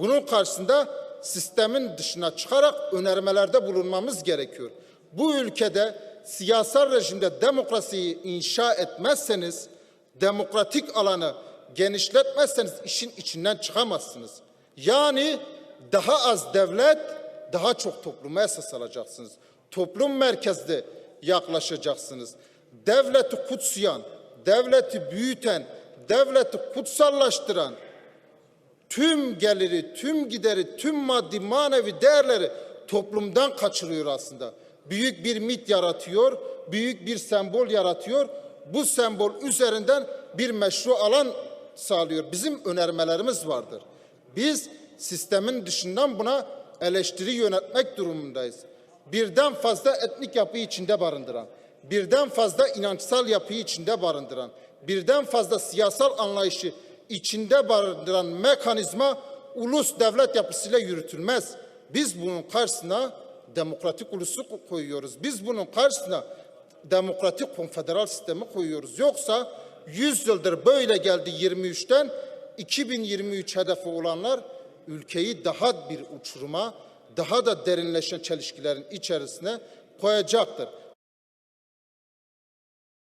Bunun karşısında sistemin dışına çıkarak önermelerde bulunmamız gerekiyor. Bu ülkede siyasal rejimde demokrasiyi inşa etmezseniz, demokratik alanı genişletmezseniz işin içinden çıkamazsınız. Yani daha az devlet, daha çok topluma esas alacaksınız. Toplum merkezli yaklaşacaksınız. Devleti kutsayan, devleti büyüten, devleti kutsallaştıran, tüm geliri, tüm gideri, tüm maddi manevi değerleri toplumdan kaçırıyor aslında. Büyük bir mit yaratıyor, büyük bir sembol yaratıyor. Bu sembol üzerinden bir meşru alan sağlıyor. Bizim önermelerimiz vardır. Biz sistemin dışından buna eleştiri yönetmek durumundayız. Birden fazla etnik yapıyı içinde barındıran, birden fazla inançsal yapıyı içinde barındıran, birden fazla siyasal anlayışı içinde barındıran mekanizma ulus devlet yapısıyla yürütülmez. Biz bunun karşısına demokratik ulusu koyuyoruz. Biz bunun karşısına demokratik konfederal sistemi koyuyoruz. Yoksa 100 yıldır böyle geldi 23'ten 2023 hedefi olanlar ülkeyi daha bir uçuruma, daha da derinleşen çelişkilerin içerisine koyacaktır.